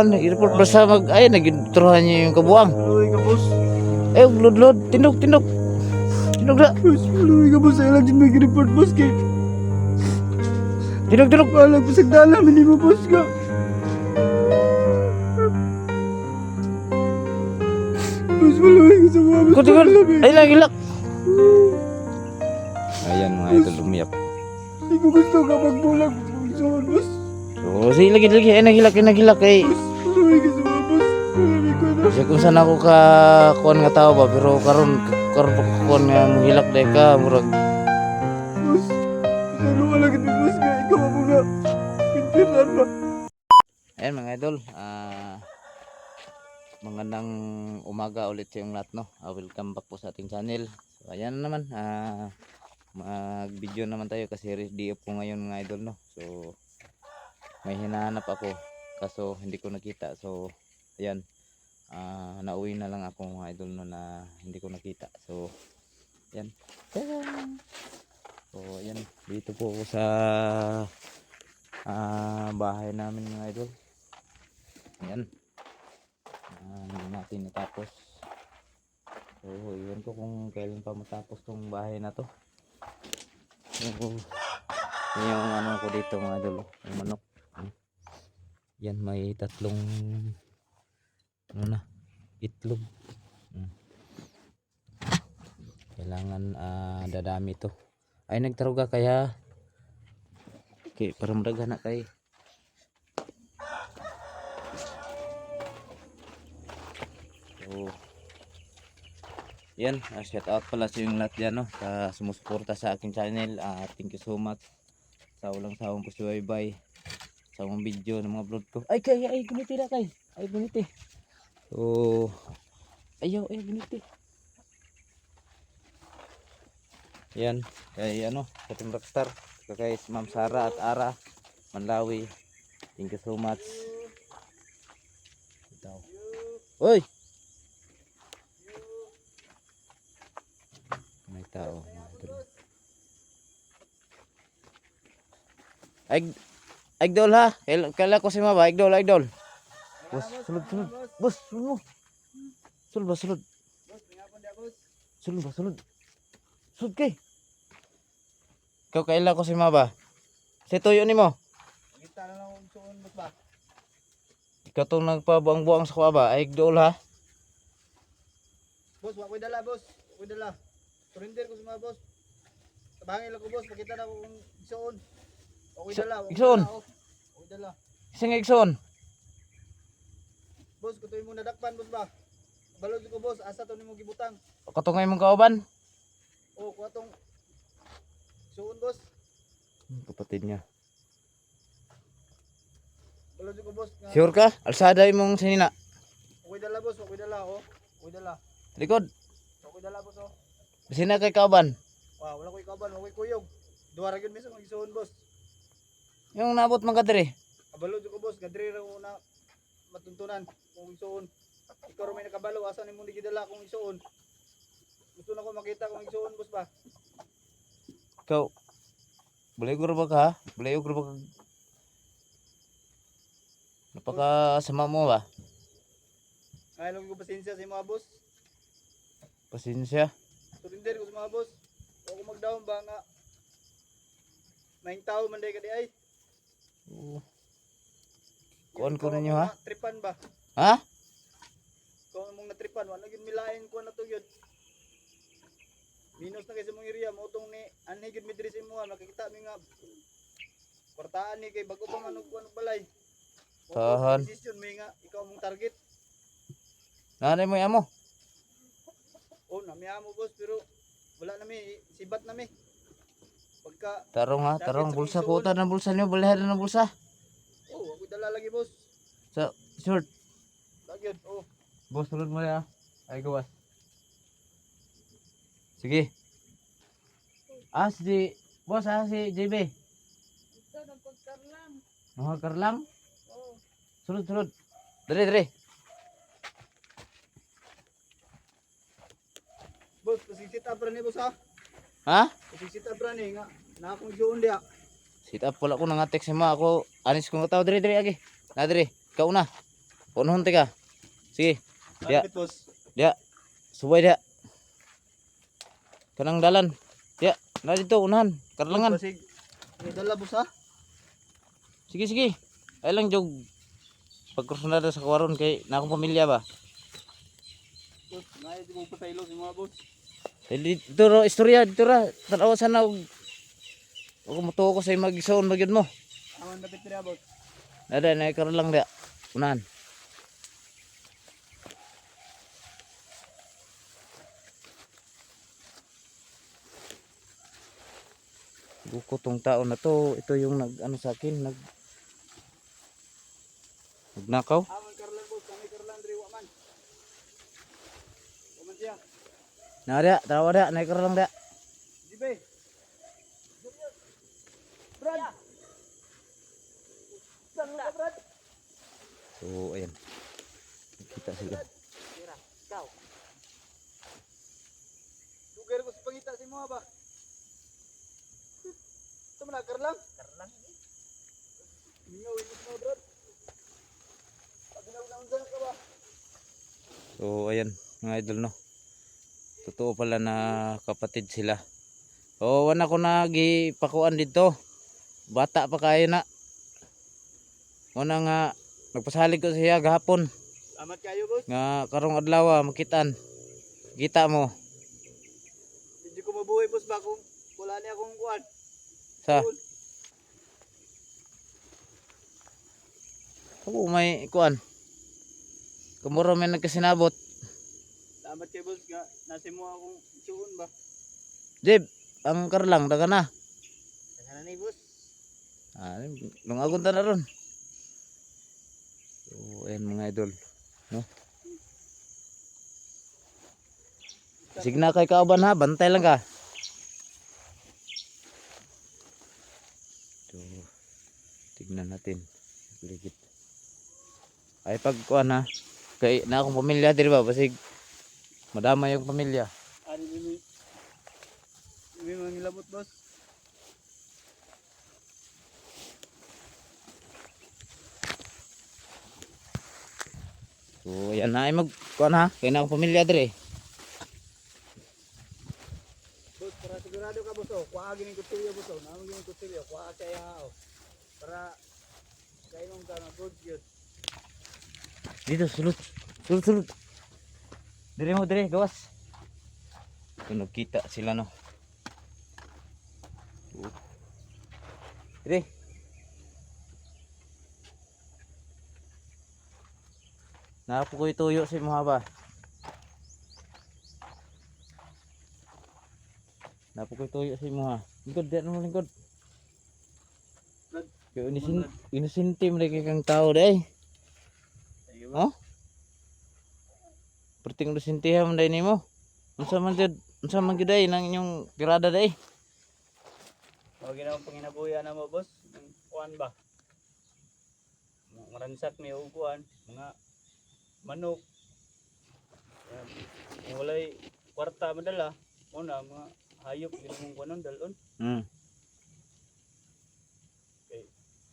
Ano, i-report ba sa mag... Ay, nagintruhan niya yung kabuang. Maluwi ka, boss. Eh, lod-lod. Tindog, tindog. Tindog na. Boss, maluwi ka, boss. Ay lang dyan may report, boss. Kay, Tindog, tindog. walang pasagdala, hindi mo, boss ka. Boss, maluwi ka sa mga tingol. Maluwi. Ay, lang, ilak. Ayan mga idol, umiyak. Hindi ko gusto ka magbulag. Gusto mo. So, sige, lagi, lagi. Ay, naghilak, ay, naghilak. Ay, Boss, Siya kung saan ako ka kuan nga tao ba pero karon karon pa kuan nga mohilak dai ka murag Boss, ano wala din, boss ka. Ikaw ang mga pintiran ba? Ayan mga idol, ah magandang umaga ulit sa yung lahat no. Ah, welcome back po sa ating channel. So ayan na naman, ah mag-video naman tayo kasi day off ko ngayon mga idol no. So may hinahanap ako kaso hindi ko nakita. So ayan, ah nauwi na lang ako mga idol no na hindi ko nakita. So ayan. Tadaan! So ayan, dito po ako sa ah bahay namin mga idol. Ayan. Ah, hindi natin natapos. So, iwan ko kung kailan pa matapos tong bahay na to. So, yun yung ano ko dito mga idol. Yung manok. Yan, may tatlong ano na, itlog. Hmm. Kailangan ah, dadami to. Ay, nagtaruga kaya Okay, para madaga na kay. So, yan, uh, shout out pala sa yung lahat dyan, no, sa sumusuporta sa aking channel. Ah, thank you so much. Sa walang sawang po bye sa mga video ng mga vlog ko. Ay, kay, ay, guniti na kay. Ay, guniti. So, ayaw, ay, guniti. Yan, kay ano, sa Team Rockstar. Kay Ma'am Sara at Ara Manlawi. Thank you so much. Ito. Uy! May tao. Ay, Agdol ha. Kaila ko si Mama. Agdol, Agdol. Bos, sulod, sulod. Bos, sulod mo. Sulod ba, sulod. Boss, pingapon dia, boss. Sulod ba, sulod. Sulod kay. Ikaw kaila ko si Mama. Si Tuyo ni mo. Kita na lang kung suon, boss ba? Ikaw itong nagpabuang-buang sa kuwaba. Ay, Agdol ha. Boss, wak ko'y dala, boss. Wak ko'y dala. Surrender ko sa mga boss. Tabangin lang ko, boss. Makita na kung suon. Wak ko'y Sa- dala. wak ko'y igsoon? dala, oh. Isang Igson. Boss, kutuin mo nadakpan, boss ba? Balod ko, boss. Asa to nimo gibutang. Katungay mong kauban. Oh, kuha tong suon, boss. Kapatid niya. Balod ko, boss. Nga, Sure ka? Alsada imong sinina. Ko'y dala, boss. Ko'y dala, oh. Ko'y dala. Likod. Ko'y dala, boss, oh. Sina kay kauban. Wow, wala ko'y kaban, wala ko'y kuyog. Duha ra gyud mismo ang isuon, boss. Yung nabot mga kadiri. Kabalo ko, boss. Gadri ra ko na matuntunan kung isuon. Ikaw ra may nakabalo, asa nimo di gidala kung isuon. Gusto na ko makita kung isuon, boss ba? Ikaw. Boleh ko ba ka? Boleh ko ba ka? Napaka sama mo ba? Ngayon ko pasensya sa mga boss. Pasensya. Surrender ko sa mga boss. O ko magdaon ba nga Maing tao man day ka di ay. Oo. Kuan ko ninyo ha? Tripan ba? Ha? Kung mong natripan, wala gyud milain ko na to gyud. Minus na kay sa mong area mo tong ni ani gyud mi diri sa imo makikita mi nga kwartaan ni kay bago pa man og kuan balay. Tahan. Decision mi nga ikaw mong target. Nanay mo amo. Oh, namiya mo boss pero wala na mi sibat na mi. Pagka Tarong ha, tarong bulsa ko utan ng bulsa niyo, balihan ng bulsa. Oh, ako dala lagi boss. Sa short. Lagi. Oh, Boss, tulad mo ya. Ay gawas. Sige. Ah, si Boss, ah, si JB. Ito, nagpagkarlang. Mga karlang. Oo. Sulod, sulod. Dali, dali. boss, kasi sit up ra ni boss ha. Ha? Kasi sit up ra ni nga na akong suon dia. Sit up pala ko nang text si ma ako. Anis kong tao diri diri agi. Na diri. Ikaw na. Punuhon ka. Sige. Boss. Dia. Subay dia. Kanang dalan. Dia. Na dito unahan. Karlangan. May dala boss ha. Sige sige. Ay lang jog. Pagkursunada sa kawaron kay na akong pamilya ba. Boss, naya di mo pasaylo si mga boss. Eh, dito ro istorya dito ra. Tanaw sana og ako mutuo ko sa mag-isaon magyud mo. Aman dapat niya boss. Nada na karon lang dia. Unahan. Buko tong tao na to, ito yung nag ano sa akin, nag nagnakaw. Aman karlan boss, kami karlan diri wa man. Waman siya. Nada, tawa da, naik lang da. Di ba? Brad. Saan ka Brad? So, ayan. Kita sila. Lugar ko sa pangita si mga ba? Ito mo na, karlang? Karlang eh. Mingaw, ito mo Brad. Ginaw-naunsan ka ba? So, ayan, mga idol, no. Totoo pala na kapatid sila. O, wala ko nagipakuan dito. Bata pa kayo na. Una nga, nagpasalig ko siya gahapon. Salamat kayo boss. Nga, karong adlaw, ah, makitaan. Kita mo. Medyo ko mabuhay boss ba kung wala niya akong kuwan. Sa, Cool. ako may kuan. Kumuro may nagkasinabot. Salamat kayo boss nga nasi mo akong isuon ba? Jeb, ang karlang, daga na. Kaya na ni boss. Ah, lungagon ta na ron. So, ayan mga idol. No? Sige na kay kauban ha, bantay lang ka. So, tignan natin. Ligit. Ay pag kuan ha. Kay na akong pamilya diri ba basig madama yung pamilya. Ari ni May mga ngilabot boss. So ayan na ay mag kuan ha. Kay na akong pamilya diri. Boss, para sigurado ka boss oh. Kuha gini kutilyo boss. Naman gini kutilyo. Kuha kaya oh. Para kainong ka na good yun. Dito, sulod. Sulod, sulod. Dire mo, dire, gawas. Ito, nagkita sila, no. Dire. Napo ko ituyo sa mga ba. Napo ko ituyo sa mga. Lingkod, di ano mo lingkod. Kaya inisin, inisintim rin kang tao, day. Oh? Perting udah sintiha man day nimo. Unsa man jud, unsa man gyud day nang inyong tirada day? Huwag ginawang panginabuya na mo, boss. Ang kuhan ba? Maransak may uguan. Mga manok. Yan. Kung walay kwarta madala, una, mga hayop, ginawang kuhanon, dalon. Hmm.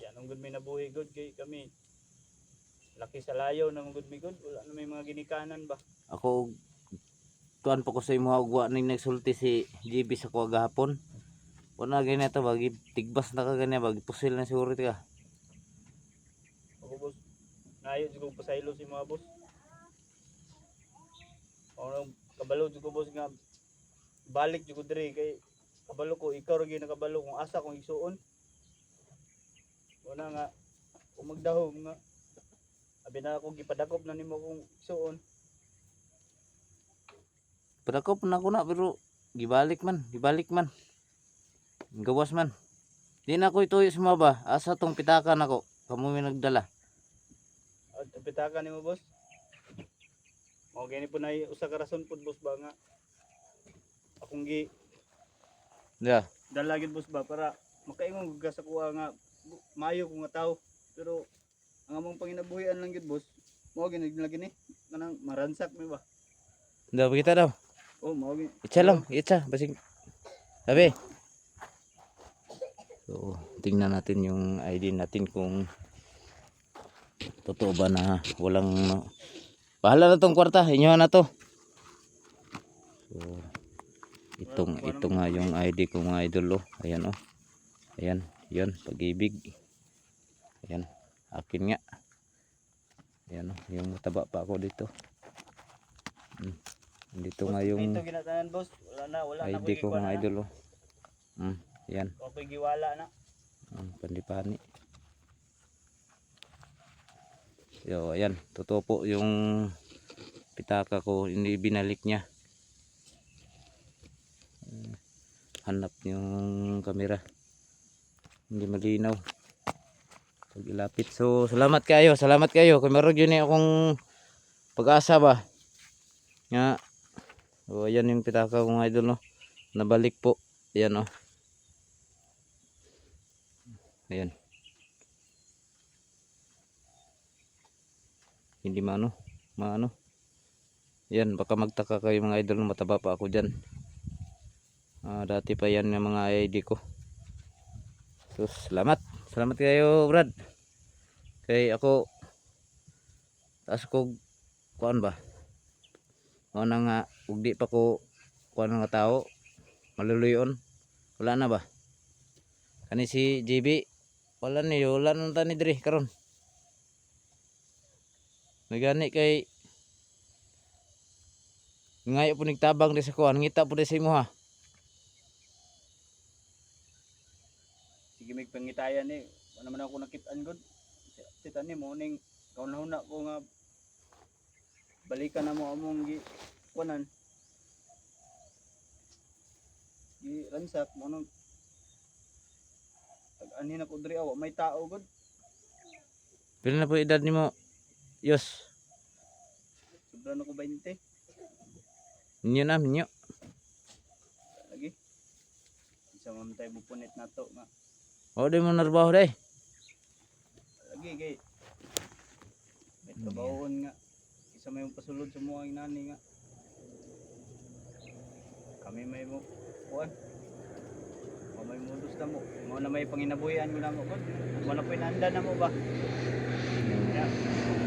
Yan, ang good may nabuhi good kay kami. Laki sa layo ng good may good. Wala na may mga ginikanan ba? Ako tuan pa ko sa imo ugwa ning nagsulti si GB sa kuha gahapon. Wala gani to bagi tigbas na ka gani bagi pusil na siguro ka. Ako boss, nayo siguro pasaylo si mga boss. Ako kabalo siguro boss nga balik siguro diri kay kabalo ko ikaw ra gyud nakabalo kung asa kung isuon. Wala nga kung magdahom nga abi na ako gipadakop na nimo kung isuon. Padako na ko na pero gibalik man, gibalik man. Gawas man. Di na ko ituyo sa mga ba, asa tong pitakan ako. Kamo may nagdala. At pitakan nimo boss. Mao gani po na usa ka rason pud boss ba nga akong gi Yeah. dala gid boss ba para makaingon ka sa kuha nga maayo ko nga tao pero ang among panginabuhian lang gid boss mao gini lagi ni kanang maransak mi ba Daw kita daw. oh mao gini Itsa lang, itsa. Basig. Sabi. So, tingnan natin yung ID natin kung totoo ba na walang bahala na tong kwarta inyo na to so itong ito nga yung ID ko mga idol oh. ayan oh ayan yun pag-ibig ayan akin nga ayan oh yung mataba pa ako dito hmm. dito nga yung Dito ginatanan boss. Wala na, wala na ID ko kuya, mga na. idol oh. hmm. ayan Okay, giwala na. ang pandipani yo ayan. Totoo po yung pitaka ko hindi binalik niya. Hmm, hanap yung camera hindi malinaw. Pag so salamat kayo. Salamat kayo. Kung meron yun eh akong pag-asa ba? Nga. O ayan yung pitaka ko mga idol no? Nabalik po. Ayan oh. Ayan. Hindi maano, maano. Yan, baka magtaka kayo mga idol, mataba pa ako dyan. Ah, dati pa yan yung mga ID ko. So, salamat. Salamat kayo, Brad. Kay ako, taas ko, kuan ba? O na nga, ug di pa ko, kuan nga tao, maluluyon. Wala na ba? Kani si JB, wala ni, wala nang tani diri karon. Nagani kay ngayo po nigtabang di sa kuan, ngita po di sa imo ha. Sige, may pangitayan eh. Wala naman ako nakitaan good. Kita ni mo ning kaunahuna ko nga balikan na mo among gi kuanan. Gi ransak mo nung Tag-ani na ko diri awa may tao good. Pila na po edad nimo? Yos. Sobra na ko 20 Ninyo na, ninyo. lagi. Isa man tayo bupunit na to nga. O di mo narbaho day. Lagi kay may trabahon nga. Isa may pasulod sa mga inani nga. Kami may mo kuan. Mo may modus na mo. Mo na may panginabuhian mo na mo. Mo na pinanda na mo ba? Yeah.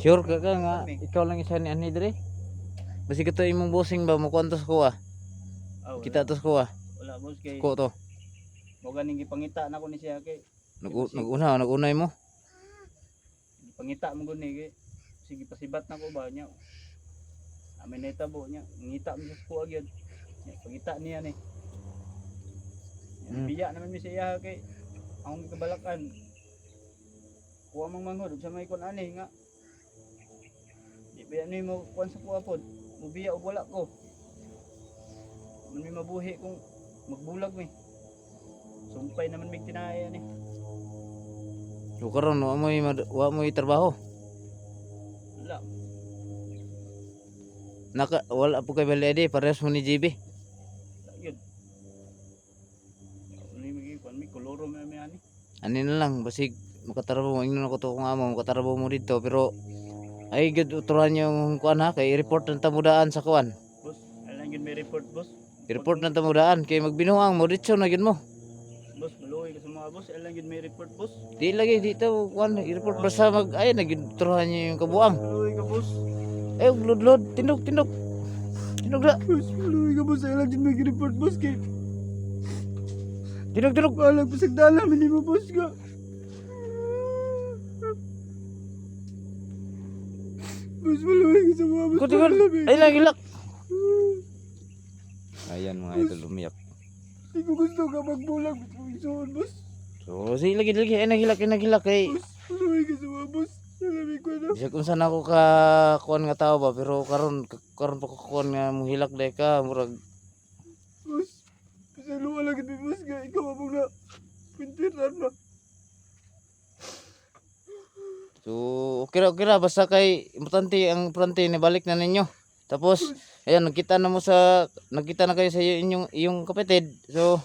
Sure ka ka nga ikaw lang isa ni ani diri. Basi ka to imong bossing ba mo kwantos ko ah. Ah, wala. Kita tos ko ah. Wala boss kay Ko to. mo ganing gipangita na ko ni siya kay Nag naguna nagunay mo. Gipangita mo guni kay sige pasibat na ko ba niya. Amin na itabo niya, ngita mo sa kuha pangita niya ni. Mm. Biya naman mi siya kay akong kabalakan. Kuha mang manghod sa may kun ani nga. Di biya ni mo kuan sa kuha pod. Mubiya og wala ko. Man mi mabuhi kung magbulag mi. Sumpay naman mig tinaya ni. So karon wa mo wa mo trabaho. Wala. Naka wala po kay balede parehas mo ni JB. Yun. Yung mga kuan mi koloro mi mi ani. Ani na lang basig makatarabo mo ingnon ako to kung amo makatarabo mo dito pero ay gud uturan yung kuan ha kay report ng tamudaan sa kuan. Boss, alam yun may report boss. I-report ng tamudaan kay magbinuang mo dito na gyud mo. Boss, maluwi ka sa mga boss. Alam yun may report boss. Di lagi dito kuan i-report basta mag ay nagituran niyo yung kabuang. Maluwi ka boss. Ay lod lod tindog tindog. Tindog na. Boss, maluwi ka boss. Alam yun may report boss. Kay Tindog tindog. balag pa sa dala. Hindi mo boss ka. Boss, maluwi ka sa mga boss. Kuti Ay lang ilak. Ayan mga idol umiyak. Hindi ko gusto ka magbulag. Gusto ko isuon boss. So sige lagi lagi ay nagilak ay nagilak kay maluwi ka sa mga boss. Alam ko na. Bisa kung saan ako ka kuan nga tao ba pero karon karon pa ko kuan nga muhilak dai ka murag Boss, kasi luwa lang ito boss. Kaya ikaw abang na. Pintiran na. So, okay ra, okay ra. Basta kay, importante, ang importante, nibalik na ninyo. Tapos, ayan, nagkita na mo sa, nagkita na kayo sa inyong, iyong kapatid. So,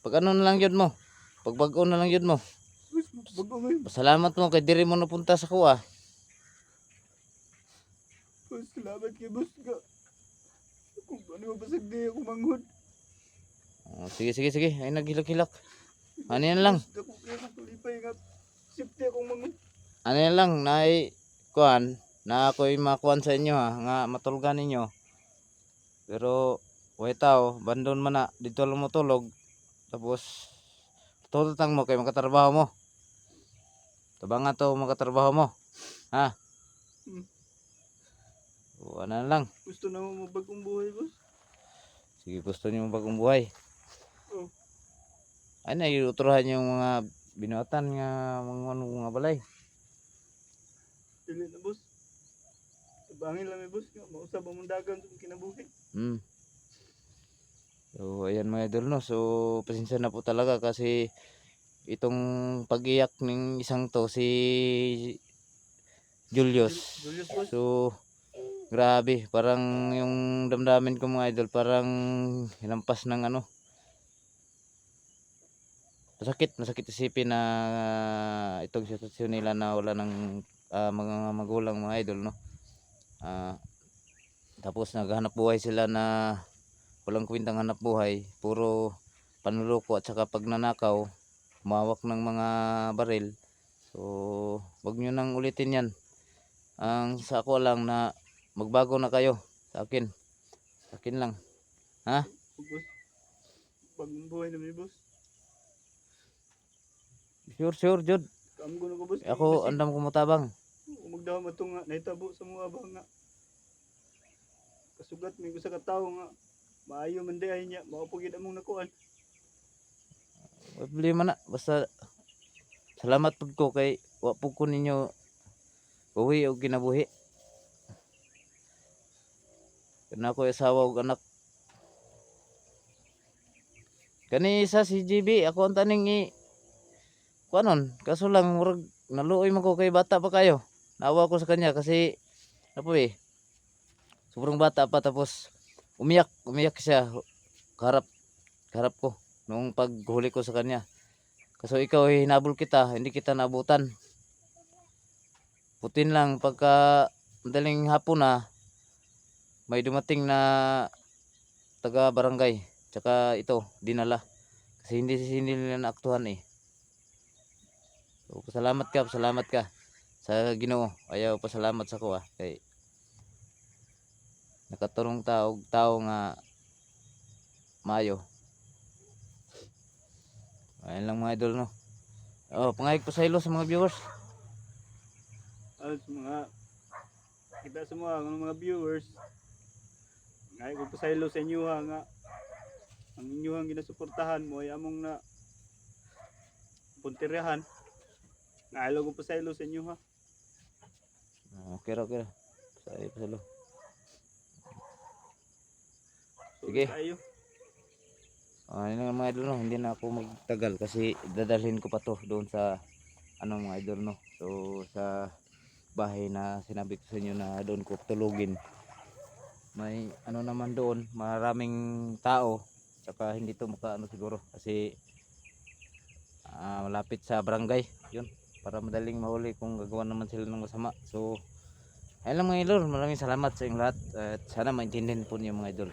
pag ano na lang yun mo. Pag bago na lang yun mo. Boss, Bago may Salamat mo kay diri mo napunta sa kuha. Salamat kay boss ka. Kung ano mabasag di ako manghod. Oh, sige sige sige, ay naghilak-hilak. Ano yan lang? Ano yan lang, nai kuan, na ako'y makuan sa inyo ha, nga matulgan ninyo. Pero, way tao, bandon man na, dito lang mo tulog. Tapos, tututang mo kay makatrabaho mo. Tabang nga to makatrabaho mo. Ha? Hmm. O, ano na lang. Gusto na mo mabagong buhay boss. Sige, gusto niyo bagong buhay. Oh. Ay na, iuturuhan yung mga binuatan nga mga ano nga balay. Dili na boss. Tabangin lang may boss nga. Mausap ang dagan sa kinabuhi. Hmm. So, ayan mga idol no. So, pasensya na po talaga kasi itong pag-iyak ng isang to si Julius. Julius. So, grabe. Parang yung damdamin ko mga idol, parang hinampas ng ano. Masakit, masakit isipin na ah, itong sitwasyon nila na wala ng ah, mga magulang mga idol, no? Ah, tapos naghahanap buhay sila na walang kwentang hanap buhay, puro panluloko at saka pagnanakaw, mawak ng mga baril. So, wag nyo nang ulitin yan. Ang sa ako lang na magbago na kayo sa akin. Sa akin lang. Oh, boss. Bagong buhay na may boss. Sure, sure, Jud. Kamgo na ko boss. Ako, andam kumutabang. Kung magdawa mo nga, naitabo sa mga abang nga. Kasugat may gusa ka tao nga. Maayo man di ay niya. Makapagid among nakuan. Problema na. Basta, salamat pag ko kay wapog ko ninyo buhi o kinabuhi. Kana ko asawa ug anak. Kani isa si GB, ako ang taning i kuanon, kaso lang murag naluoy man ko kay bata pa kayo. Naawa ko sa kanya kasi ano eh. Sobrang bata pa tapos umiyak, umiyak siya karap karap ko nung paghuli ko sa kanya. Kaso ikaw eh, hinabol kita, hindi kita naabutan. Putin lang pagka madaling hapon na may dumating na taga barangay. Tsaka ito, dinala. Kasi hindi hindi nila naaktuhan eh. So, pasalamat ka, pasalamat ka sa Ginoo. Ayaw pasalamat sa ko ah. Kay nakaturong tao, tao nga mayo. Ayun lang mga idol no. Oh, pangayag pa sa ilo sa mga viewers. Sa mga kita sa mga, mga viewers. Ngay ko pasaylo sa inyo ha nga. Ang inyong ginasuportahan mo ay among na puntiryahan. Ngay ko pasaylo sa inyo ha. Okay ra, okay. Sa sa ilo. So, Sige. Tayo. Ah, yun mga idol no, hindi na ako magtagal kasi dadalhin ko pa to doon sa ano mga idol no. So sa bahay na sinabi ko sa inyo na doon ko tulugin. May ano naman doon, maraming tao. Saka hindi to makaano siguro kasi ah, malapit sa barangay. Yun, para madaling mahuli kung gagawa naman sila ng masama. So ayun lang mga idol, maraming salamat sa inyong lahat at sana maintindihan po niyo mga idol.